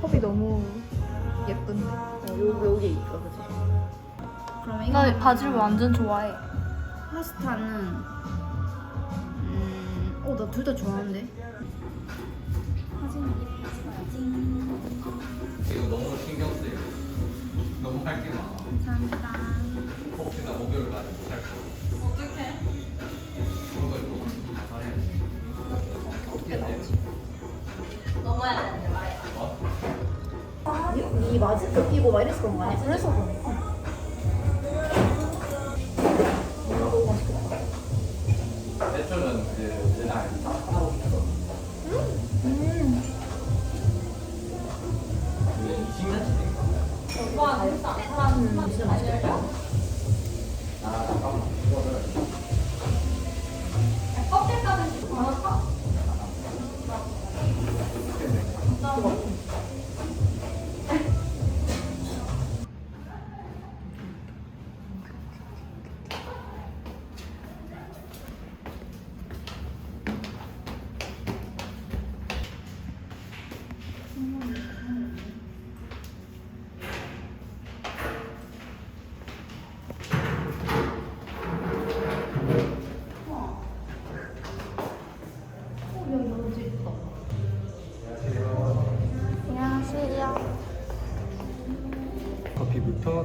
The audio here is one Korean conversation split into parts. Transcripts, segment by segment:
컵이 너무 예쁜데. 어, 여기 여기 있어, 그치? 그럼 나 이거 바질 완전 좋아해. 파스타는 음, 어나 둘 다 좋아하는데. 이거 너무 신경 쓰여. 너무 할 게 많아. 감사합니다. 혹시나 목요일까지 못할 거. 어떡해? 그런 거 이거 다 해야지. 어떻게 나오지? 이 마스크 끼고 막 그런 거 아니야? 그래서 그런 거. 너무 맛있겠다. 대초는 이제 내가 알고 하고 싶어. 이 음, 진짜 맛있겠다. 아 잠깐만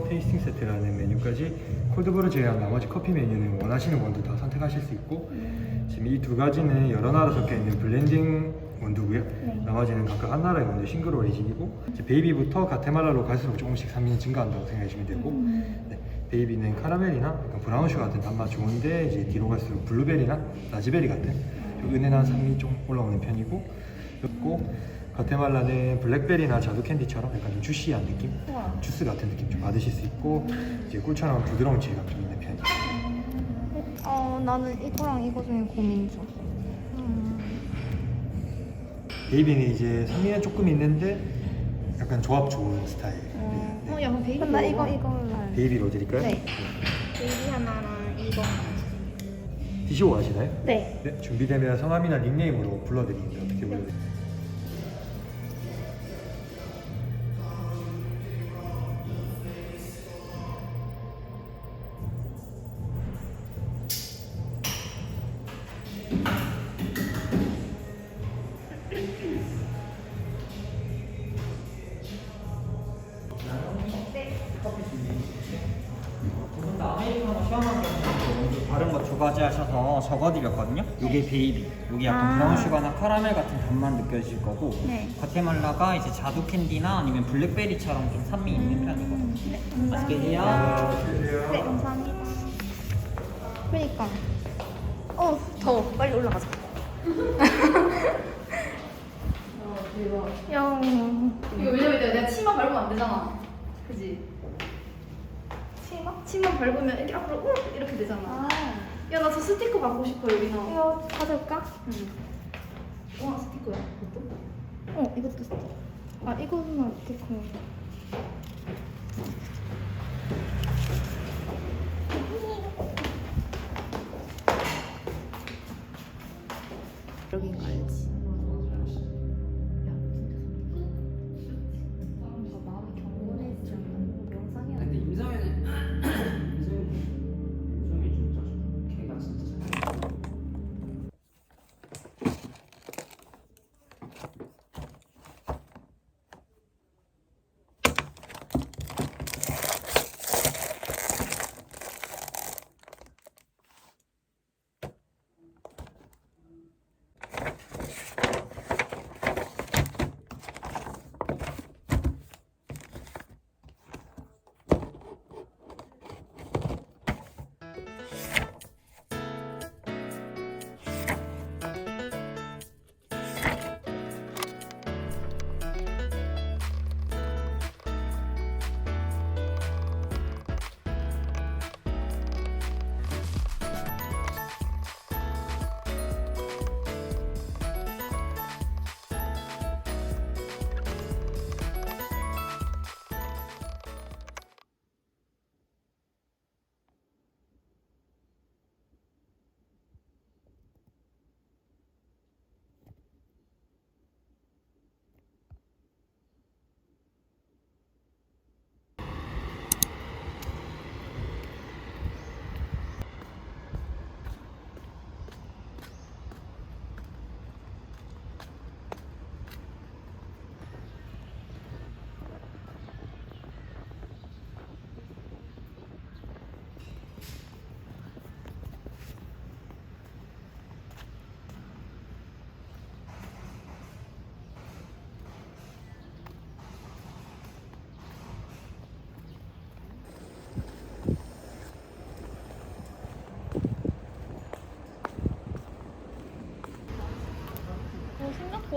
테이스팅 세트라는 메뉴까지 콜드브루 제외한 나머지 커피 메뉴는 원하시는 원두 다 선택하실 수 있고 지금 이 두 가지는 여러 나라 섞여 있는 블렌딩 원두고요. 나머지는 각각 한 나라의 원두 싱글 오리진이고 이제 베이비부터 가테말라로 갈수록 조금씩 산미는 증가한다고 생각하시면 되고 네, 베이비는 카라멜이나 약간 브라운 슈가 같은 단맛 좋은데 이제 뒤로 갈수록 블루베리나 라즈베리 같은 좀 은은한 산미 좀 올라오는 편이고 그리고 가테말라는 블랙베리나 자두 캔디처럼 약간 좀 주시한 느낌, 주스 같은 느낌 좀 받으실 수 있고 이제 꿀처럼 부드러운 질감 좀 있는 편이에요. 어, 나는 이거랑 이거 중에 고민 중. 음. 베이비는 이제 산미는 조금 있는데 약간 조합 좋은 스타일. 어, 네. 어, 야, 그럼 베이비. 나 이거 할래. 베이비로 드릴까요? 네. 베이비 하나랑 이거. 드시고 가시나요? 네. 네, 준비되면 성함이나 닉네임으로 불러드리는데 어떻게 불러드릴까요? 적어드렸거든요. 이게 베이비, 여기 약간 아. 브라운 슈가나 카라멜 같은 단맛 느껴지실 거고 네. 과테말라가 이제 자두 캔디나 아니면 블랙베리처럼 좀 산미 있는 편이거든요. 네, 맛있게 드세요. 네, 감사합니다. 그러니까. 어, 더워. 빨리 올라가자. 영. 이거 왜냐면 내가 치마 밟으면 안 되잖아. 그지? 치마? 치마 밟으면 이렇게 앞으로 우 이렇게 되잖아. 아, 야, 나 저 스티커 받고 싶어, 여기서. 이거 가져올까? 응. 와, 스티커야, 그것도? 어, 이것도 스티커. 아, 이거는 스티커.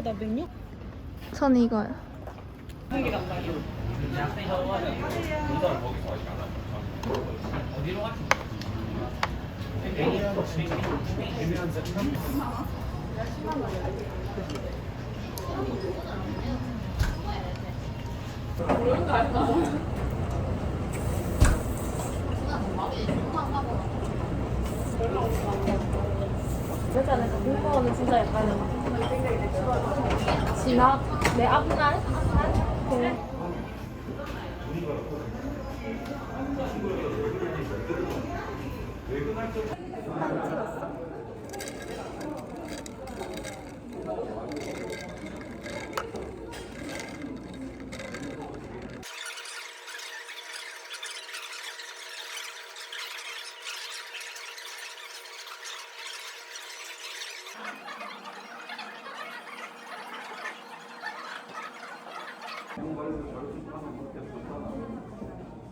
생각보다 메뉴 전 이거요. 여자는 공무원은 진짜 약간 진압 내 앞날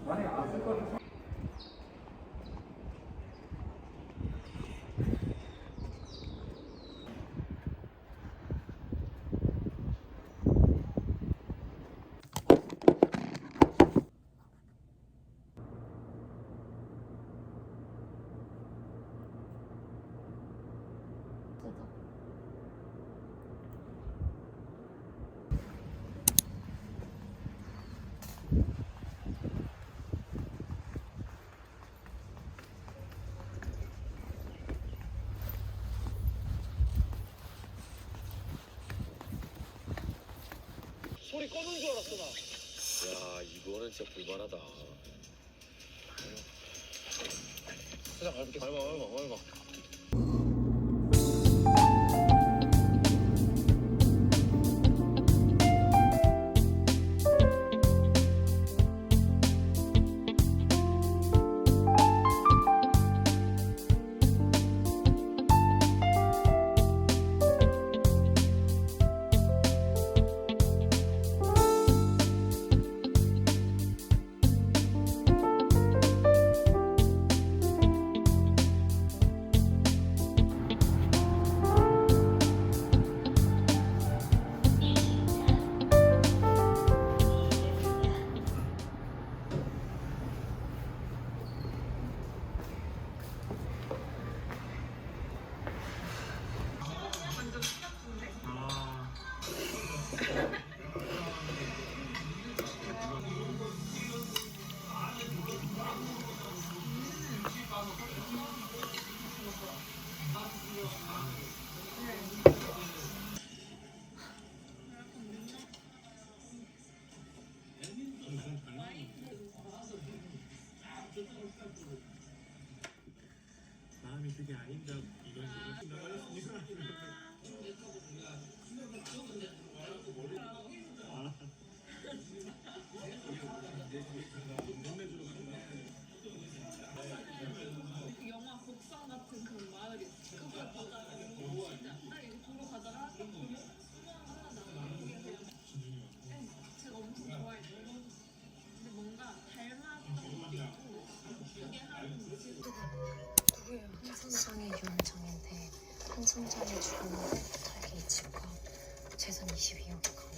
만약에 안쓸 거는 앞날 그야 이거는 진짜 불만하다. 사장 밟을게 밟아 밟아 밟아. 한선 한선장이 죽었는데 부탁이 집과 재산 22억이